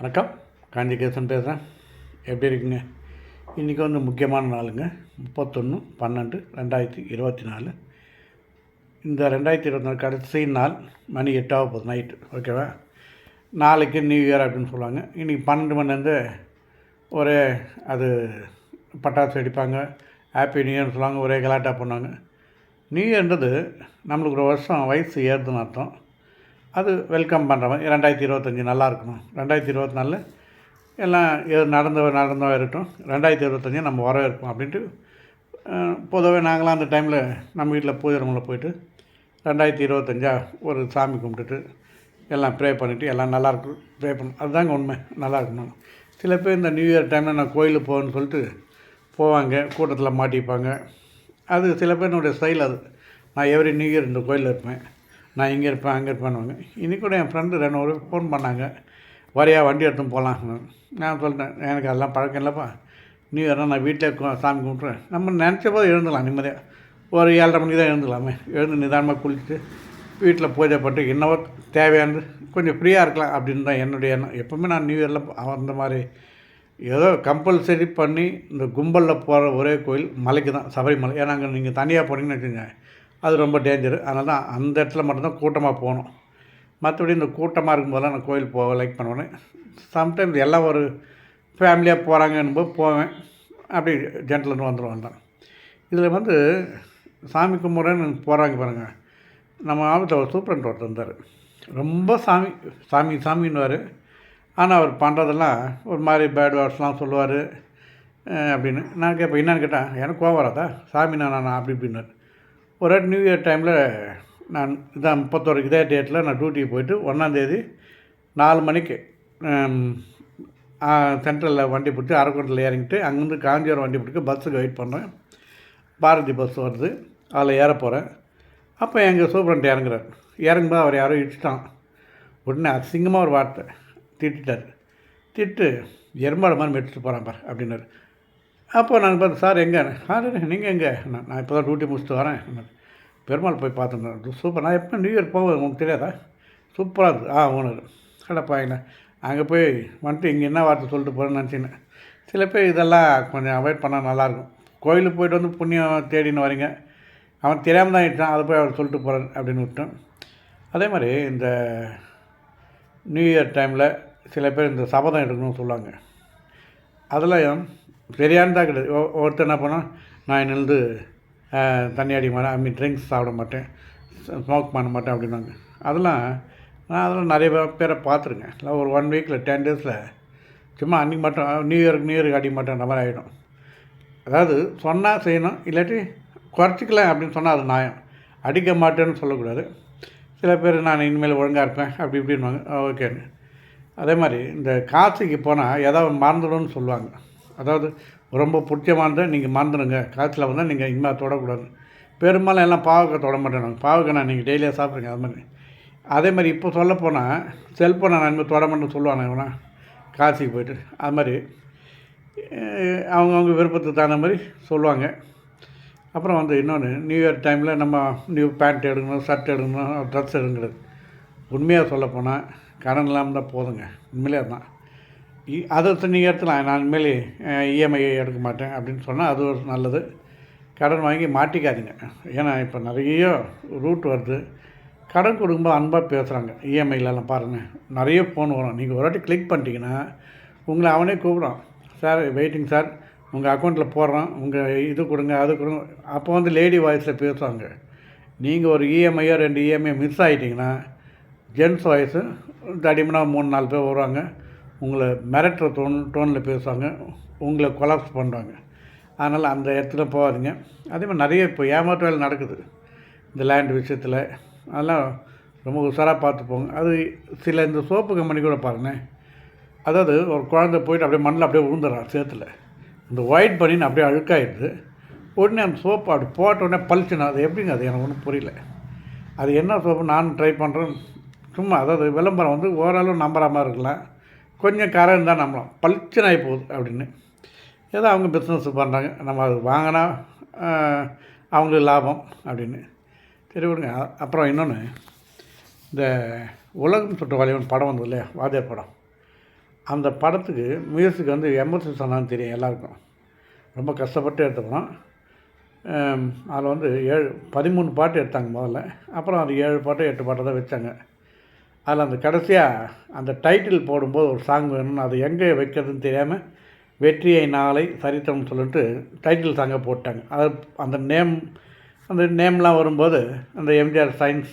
வணக்கம். காந்திகேசன் பேசுகிறேன் எப்படி இருக்குங்க? இன்றைக்கி வந்து முக்கியமான நாளுங்க. முப்பத்தொன்று பன்னெண்டு ரெண்டாயிரத்தி இருபத்தி நாலு இந்த ரெண்டாயிரத்தி இருபத்தி நாலு கடைசி நாள் மணி எட்டாக போகுது நைட்டு ஓகேவா நாளைக்கு நியூ இயர் அப்படின்னு சொல்லுவாங்க. இன்றைக்கி பன்னெண்டு மணிலேருந்து ஒரே அது பட்டாசு வெடிப்பாங்க. ஹாப்பி நியூ இயர்னு சொல்லுவாங்க. ஒரே கலாட்டாக பண்ணுவாங்க நியூ இயர்ன்றது நம்மளுக்கு ஒரு வருஷம் வயசு ஏறுதுன்னு அர்த்தம். அது வெல்கம் பண்ணுறவன் ரெண்டாயிரத்தி இருபத்தஞ்சி நல்லா இருக்கணும் ரெண்டாயிரத்தி இருபத்தி நாலில் எல்லாம் எது நடந்த நடந்தோ இருக்கட்டும். ரெண்டாயிரத்தி இருபத்தஞ்சி நம்ம வரவேற்போம் அப்படின்ட்டு பொதுவாக நாங்களாம் அந்த டைமில் நம்ம வீட்டில் பூஜை ரூமில் போயிட்டு ரெண்டாயிரத்தி இருபத்தஞ்சா ஒரு சாமி கும்பிட்டுட்டு எல்லாம் ப்ரே பண்ணிவிட்டு எல்லாம் நல்லா இருக்கும் ப்ரே பண்ணும் அதுதாங்க உண்மை. நல்லா இருக்கணும் சில பேர் இந்த நியூ இயர் டைமில் நான் கோயிலுக்கு போகணுன்னு சொல்லிட்டு போவாங்க. கூட்டத்தில் மாட்டிப்பாங்க. அது சில பேருனுடைய ஸ்டைல் அது. நான் எவ்ரி நியூ இயர் இந்த கோயிலில் இருப்பேன். நான் இங்கே இருப்பேன் அங்கே இருப்பேன்னுவாங்க. இன்றைக்கி கூட என் ஃப்ரெண்டு ரெண்டு ஒரு ஃபோன் பண்ணாங்க. வரையா வண்டி எடுத்துன்னு போகலாம் நான் சொல்லிட்டேன் எனக்கு அதெல்லாம் பழக்கம் இல்லைப்பா. நியூ வேணா நான் வீட்டில் சாமி கும்பிட்றேன் நம்ம நினச்ச போது எழுந்துடலாம் நிம்மதியாக ஒரு ஏழரை மணிக்கு தான் எழுந்துடலாமே எழுந்து நிதானமாக குளிச்சுட்டு வீட்டில் பூஜை பட்டு என்னவோ தேவையானது கொஞ்சம் ஃப்ரீயாக இருக்கலாம் அப்படின்னு தான் என்னுடைய எண்ணம். எப்போவுமே நான் நியூ இயரில் அந்த மாதிரி ஏதோ கம்பல்சரி பண்ணி இந்த கும்பலில் போகிற ஒரே கோயில் மலைக்கு தான் சபரிமலை. ஏன்னா அங்கே நீங்கள் தனியாக போனீங்கன்னு வச்சுக்கோங்க. அது ரொம்ப டேஞ்சரு அதனால தான் அந்த இடத்துல மட்டும்தான் கூட்டமாக போகணும். மற்றபடி இந்த கூட்டமாக இருக்கும்போதெல்லாம் நான் கோயில் போக லைக் பண்ணுவேன். சம்டைம்ஸ் எல்லாம் ஒரு ஃபேமிலியாக போகிறாங்கன்னும்போது போவேன். அப்படி ஜென்டலன் வந்துடுவேன் தான். இதில் வந்து சாமி கும்பிட்றேன்னு போகிறாங்க பாருங்கள் நம்ம ஆபத்தில் ஒரு சூப்பரண்ட் ஒருத்தர் இருந்தார். ரொம்ப சாமி சாமி சாமின்னுவார். ஆனால் அவர் பண்ணுறதெல்லாம் ஒரு மாதிரி பேட் வேர்ட்ஸ்லாம் சொல்லுவார். அப்படின்னு. நான் கேட்பேன் என்னன்னு கேட்டேன் எனக்கு கோவம் வராதா? சாமி நான் நான் அப்படி இப்படின்னார் ஒரு வாட்டி நியூ இயர் டைமில் நான் இதான் முப்பத்தோரு இதே டேட்டில் நான் டியூட்டிக்கு போயிட்டு ஒன்றாந்தேதி நாலு மணிக்கு சென்ட்ரலில் வண்டி பிடிச்சி அரக்கோட்டில் இறங்கிட்டு அங்கேருந்து காஞ்சிபுரம் வண்டி பிடிச்சி பஸ்ஸுக்கு வெயிட் பண்ணுறேன் பாரதி பஸ் வருது. அதில் ஏற போகிறேன் அப்போ எங்கள் சூப்பரண்ட் இறங்குறார். இறங்கும்போது அவர் யாரோ இடிச்சிட்டான். உடனே அசிங்கமாக ஒரு வார்த்தை திட்டார் திட்டு எருமாடு மாதிரி மெடிச்சிட்டு போகிறான் பார் அப்படின்னாரு. அப்போ நான் பார்த்து சார் எங்கே? சார் நீங்கள் எங்கே? நான் நான் இப்போ தான் டியூட்டி முடிச்சுட்டு வரேன். பெருமாள் போய் பார்த்துருந்தேன் சூப்பர். நான் எப்போ நியூ இயர் போவேன் உங்களுக்கு தெரியாதா? சூப்பராக இருக்குது ஆ ஓனர் என்ன அங்கே போய் வந்துட்டு இங்கே என்ன வார்த்தை சொல்லிட்டு போகிறேன்னு நினச்சினேன் சில பேர் இதெல்லாம் கொஞ்சம் அவாய்ட் பண்ணால் நல்லாயிருக்கும். கோயிலுக்கு போயிட்டு வந்து புண்ணியம் தேடின்னு வரீங்க. அவன் தெரியாமல் தான் ஆகிட்டான் அதை போய் அவர் சொல்லிட்டு போகிறேன் அப்படின்னு விட்டேன் அதே மாதிரி இந்த நியூ இயர் டைமில் சில பேர் இந்த சபதம் எடுக்கணும்னு சொல்லுவாங்க. அதெல்லாம் சரியானதாக கிடையாது ஒ- ஒருத்தர் என்ன பண்ணால் நான் என்னது தண்ணி அடிக்க மாட்டேன் ஐ மீன் ட்ரிங்க்ஸ் சாப்பிட மாட்டேன். ஸ்மோக் பண்ண மாட்டேன் அப்படின்னாங்க. அதெல்லாம் நான் அதெல்லாம் நிறைய பேரை பார்த்துருக்கேன். இல்லை ஒரு ஒன் வீக்கில் டென் டேஸில் சும்மா அன்றைக்கி மட்டும் நியூ இயருக்கு நியூ இயருக்கு அடிக்க அந்த மாதிரி ஆகிடும் அதாவது சொன்னால் செய்யணும் இல்லாட்டி குறைச்சிக்கலாம் அப்படின்னு சொன்னால் அது நியாயம். அடிக்க மாட்டேன்னு சொல்லக்கூடாது. சில பேர் நான் இனிமேல் ஒழுங்காக இருப்பேன் அப்படி இப்படின்வாங்க ஓகேன்னு. அதே மாதிரி இந்த காசிக்கு போனால் ஏதாவது மறந்துடும்னு சொல்லுவாங்க. அதாவது ரொம்ப பிடிச்சமானதை நீங்கள் மறந்துடுங்க. காய்ச்சல் வந்தால் நீங்கள் இனிமேல் தொடக்கூடாது. பெரும்பாலும் எல்லாம் பாவக்காய் தொட மாட்டேன் பாவக்காய் நான் நீங்கள் டெய்லியாக சாப்பிடுங்க அது மாதிரி. அதே மாதிரி இப்போ சொல்ல போனால் செல்ஃபோனை நான் இனிமேல் தொட மாட்டேன்னு சொல்லுவாங்க இவனா காசிக்கு போய்ட்டு. அது மாதிரி அவங்கவுங்க விருப்பத்துக்கு தகுந்த மாதிரி சொல்லுவாங்க. அப்புறம் வந்து இன்னொன்று நியூ இயர் டைமில் நம்ம நியூ பேண்ட் எடுக்கணும் ஷர்ட் எடுக்கணும் ட்ரெஸ் எடுங்கிறது உண்மையாக சொல்லப்போனால் கடன் இல்லாமல் தான் போதுங்க. உண்மையிலே தான் அதை நீங்கள் எடுத்துலாம் நான் இனிமேல் இஎம்ஐ எடுக்க மாட்டேன் அப்படின்னு சொன்னால் அது ஒரு நல்லது. கடன் வாங்கி மாட்டிக்காதீங்க. ஏன்னா இப்போ நிறைய ரூட் வருது. கடன் கொடுக்கும்போது அன்பாக பேசுகிறாங்க இஎம்ஐலலாம் பாருங்கள் நிறைய ஃபோன் வரும். நீங்கள் ஒரு வாட்டி கிளிக் பண்ணிட்டீங்கன்னா உங்களை அவனே கூப்பிடும் சார் வெயிட்டிங் சார் உங்கள் அக்கௌண்ட்டில் போடுறோம் உங்கள் இது கொடுங்க அது கொடுங்க. அப்போ வந்து லேடி வாய்ஸில் பேசுவாங்க. நீங்கள் ஒரு இஎம்ஐயோ ரெண்டு இஎம்ஐ மிஸ் ஆகிட்டிங்கன்னா ஜென்ஸ் வாய்ஸு தடிமனாக மூணு நாலு பேர் வருவாங்க. உங்களை மிரட்டுற டோன் டோனில் பேசுவாங்க உங்களை கொலாப்ஸ் பண்ணுறாங்க அதனால் அந்த இடத்துல போகாதீங்க. அதே மாதிரி நிறைய இப்போ ஏமாற்று வேலை நடக்குது. இந்த லேண்ட் விஷயத்தில். அதெல்லாம் ரொம்ப உஷாராக பார்த்து போங்க அது சில இந்த சோப்பு கம்பெனி கூட பாருங்களேன். அதாவது ஒரு குழந்தை போயிட்டு அப்படியே மண்ணில் அப்படியே விழுந்துடுறான் சேத்துல. இந்த ஒயிட் பண்ணின்னு அப்படியே அழுக்காயிடுது. உடனே அந்த சோப்பு அப்படி போட்ட உடனே பளிச்சுனா அது எப்படிங்க அது? எனக்கு ஒன்றும் புரியல. அது என்ன சோப்பு நானும் ட்ரை பண்ணுறேன் சும்மா அதாவது விளம்பரம் வந்து ஓரளவு நம்புகிற மாதிரி இருக்கலாம். கொஞ்சம் காரம் இருந்தால் நம்பலாம். பளிச்சுன்னு ஆகி போகுது அப்படின்னு. ஏதோ அவங்க பிஸ்னஸ் பண்ணுறாங்க நம்ம அது வாங்கினா அவங்களுக்கு லாபம் அப்படின்னு. சரி விடுங்க. அப்புறம் இன்னொன்று இந்த உலகம் சுற்று படம் வந்தது இல்லையா? வாத்தியார் படம். அந்த படத்துக்கு மியூசிக் வந்து எம்எஸ்சி சொன்னான்னு தெரியும் எல்லாருக்கும். ரொம்ப கஷ்டப்பட்டு எடுத்துக்கணும் அதில் வந்து ஏழு பதிமூணு பாட்டு எடுத்தாங்க முதல்ல. அப்புறம் அது ஏழு பாட்டு எட்டு பாட்டு தான் வச்சாங்க. அதில் அந்த கடைசியாக அந்த டைட்டில் போடும்போது ஒரு சாங் வேணும்னு அது எங்கே வைக்கிறதுன்னு தெரியாமல் வெற்றியை நாளை சரித்திரம் சொல்லிட்டு டைட்டில் சாங்கை போட்டாங்க. அது அந்த நேம் அந்த நேம்லாம் வரும்போது அந்த எம்ஜிஆர் சயின்ஸ்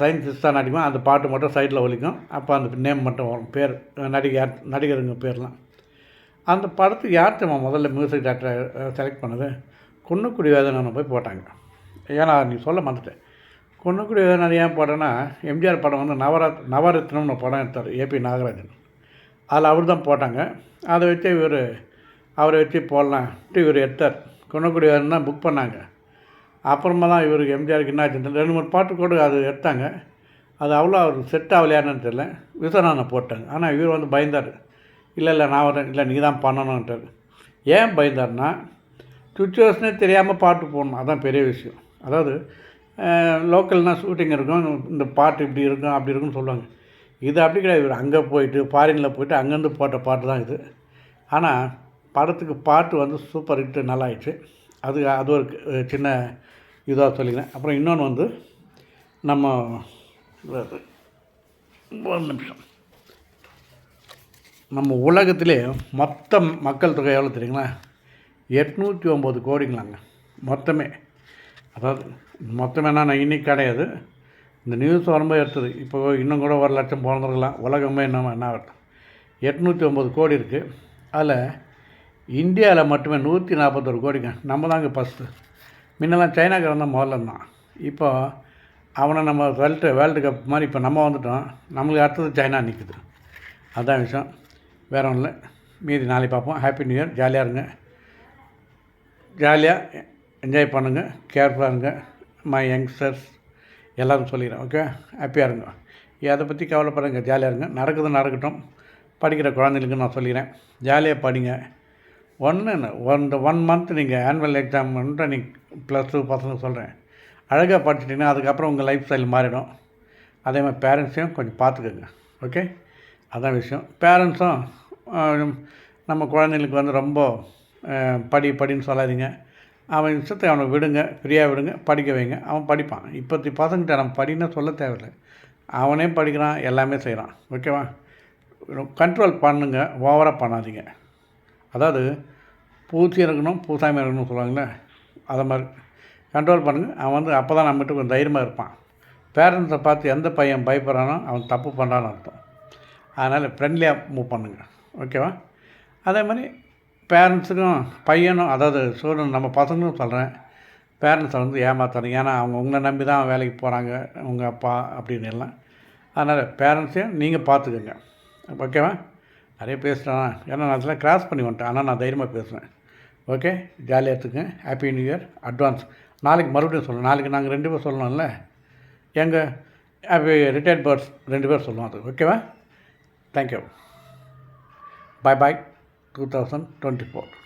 சயின்ஸ் சிஸ்டா நடிக்கும் அந்த பாட்டு மட்டும் சைடில் ஒலிக்கும். அப்போ அந்த நேம் மட்டும் வரும் பேர் நடிகர் நடிகருங்க பேர்லாம். அந்த படத்துக்கு யார் நம்ம முதல்ல மியூசிக் டேரக்டரை செலக்ட் பண்ணது? குன்னுக்குடி வேதனை போய் போட்டாங்க. ஏன்னா நீ சொல்ல மறந்துட்டேன். குன்னக்குடி வேதனை ஏன் போட்டேன்னா எம்ஜிஆர் படம் வந்து நவரத் நவரத்னம்னு படம் எடுத்தார் ஏபி நாகராஜன். அதில் அவர் தான் போட்டாங்க. அதை வச்சு இவர் அவரை வச்சு போடலான்ட்டு இவர் எடுத்தார். குன்னக்குடி வேதனை தான் புக் பண்ணாங்க. அப்புறமா தான் இவருக்கு எம்ஜிஆருக்கு என்ன ஆச்சுன்னு ரெண்டு மூணு பாட்டு கூட அது எடுத்தாங்க. அது அவ்வளோ அவருக்கு செட் ஆகலையான்னு தெரியல. விஸ்வநாதனை போட்டாங்க. ஆனால் இவர் வந்து பயந்தார். இல்லை இல்லை நான் வரேன். இல்லை நீ தான் பண்ணணுன்ட்டார் ஏன் பயந்தார்னா சுச்சுவேஷனே தெரியாமல் பாட்டு போடணும். அதான் பெரிய விஷயம். அதாவது லோக்கல்னால் ஷூட்டிங் இருக்கும் இந்த பாட்டு இப்படி இருக்கும் அப்படி இருக்குன்னு சொல்லுவாங்க. இது அப்படி கிடையாது. இவர் அங்கே போயிட்டு ஃபாரினில் போயிட்டு அங்கேருந்து போட்ட பாட்டு தான் இது. ஆனால் படத்துக்கு பாட்டு வந்து சூப்பர் ஹிட்டு நல்லா ஆயிடுச்சு அது அது ஒரு சின்ன இதாக சொல்லிக்கிறேன். அப்புறம் இன்னொன்று வந்து நம்ம ஒரு நிமிஷம். நம்ம உலகத்திலே மொத்த மக்கள் தொகை எவ்வளோ தெரியுங்களா? எட்நூற்றி ஒம்பது கோடிங்களாங்க மொத்தமே. அதாவது மொத்தம் என்னென்னா இன்னைக்கு கிடையாது. இந்த நியூஸ் வரும்போது எடுத்தது. இப்போ இன்னும் கூட ஒரு லட்சம் பிறந்திருக்கலாம். உலகமே என்ன என்ன வரட்டும் எட்நூற்றி ஒம்பது கோடி இருக்குது அதில் இந்தியாவில் மட்டுமே நூற்றி நாற்பத்தொரு கோடிங்க. நம்ம தாங்க ஃபஸ்ட்டு முன்னெல்லாம் சைனாக்காரன் தான் முதல்ல இருந்தான் இப்போ அவனை நம்ம வேர்ல்டு வேர்ல்டு கப் மாதிரி இப்போ நம்ம வந்துட்டோம். நம்மளுக்கு அடுத்தது சைனா நிற்குது அதுதான் விஷயம். வேறு ஒன்றும் இல்லை. மீதி நாளைக்கு பார்ப்போம். ஹாப்பி நியூ இயர் ஜாலியாக இருங்க. ஜாலியாக என்ஜாய் பண்ணுங்கள் கேர்ஃபுல்லாக இருங்க. மை யங்ஸ்டர்ஸ் எல்லோரும் சொல்லிடுறேன் ஓகே ஹாப்பியாக இருங்க. அதை பற்றி கவலைப்படுங்க ஜாலியாக இருங்க. நடக்குது நடக்கட்டும். படிக்கிற குழந்தைங்களுக்கு நான் சொல்லிடுறேன் ஜாலியாக படிங்க. ஒன்று ஒன் ஒன் மந்த் நீங்கள் ஆனுவல் எக்ஸாம்ன்ற நீங்கள் ப்ளஸ் டூ பசங்க சொல்கிறேன் அழகாக படிச்சிட்டிங்கன்னா அதுக்கப்புறம் உங்கள் லைஃப் ஸ்டைல் மாறிடும். அதே மாதிரி பேரண்ட்ஸையும் கொஞ்சம் பார்த்துக்கோங்க. ஓகே அதான் விஷயம். பேரண்ட்ஸும் நம்ம குழந்தைங்களுக்கு வந்து ரொம்ப படி படின்னு சொல்லாதீங்க. அவன் இஷ்டத்தை அவனை விடுங்க ஃப்ரீயாக விடுங்க படிக்க வைங்க. அவன் படிப்பான். இப்போத்தி பசங்கிட்ட நம்ம படின்னு சொல்ல தேவையில்லை. அவனே படிக்கிறான் எல்லாமே செய்கிறான். ஓகேவா கண்ட்ரோல் பண்ணுங்க ஓவராக பண்ணாதீங்க. அதாவது பூச்சி இருக்கணும் பூசாமல் இருக்கணும்னு சொல்லுவாங்களே அதை மாதிரி. கண்ட்ரோல் பண்ணுங்கள் அவன் வந்து அப்போ தான் நம்மகிட்ட கொஞ்சம் தைரியமாக இருப்பான். பேரண்ட்ஸை பார்த்து எந்த பையன் பயப்படுறானோ அவன் தப்பு பண்ணுறான்னு அர்த்தம். அதனால் ஃப்ரெண்ட்லியாக மூவ் பண்ணுங்கள் ஓகேவா அதே மாதிரி பேரண்ட்ஸுக்கும் பையனும் அதாவது ஸ்டூடெண்ட் நம்ம பசங்களும் சொல்கிறேன் பேரண்ட்ஸை வந்து ஏமாத்தணும். ஏன்னா அவங்க உங்களை நம்பி தான் வேலைக்கு போகிறாங்க உங்கள் அப்பா அப்படின்னு எல்லாம். அதனால் பேரண்ட்ஸையும் நீங்கள் பார்த்துக்கோங்க. ஓகேவா நிறைய பேசுகிறேன் ஏன்னா நான் அதெல்லாம் கிராஸ் பண்ணி வந்துட்டேன். ஆனால் நான் தைரியமாக பேசுவேன் ஓகே ஜாலியாக எடுத்துங்க ஹாப்பி நியூ இயர் அட்வான்ஸ் நாளைக்கு மறுபடியும் சொல்லணும் நாளைக்கு நாங்கள் ரெண்டு பேர் சொல்லணும்ல? எங்கள் ஹாப்பி ரிட்டையர்ட் பேர்ட்ஸ் ரெண்டு பேர் சொல்லுவோம் அது. ஓகேவா தேங்க்யூ பாய் பாய் 2024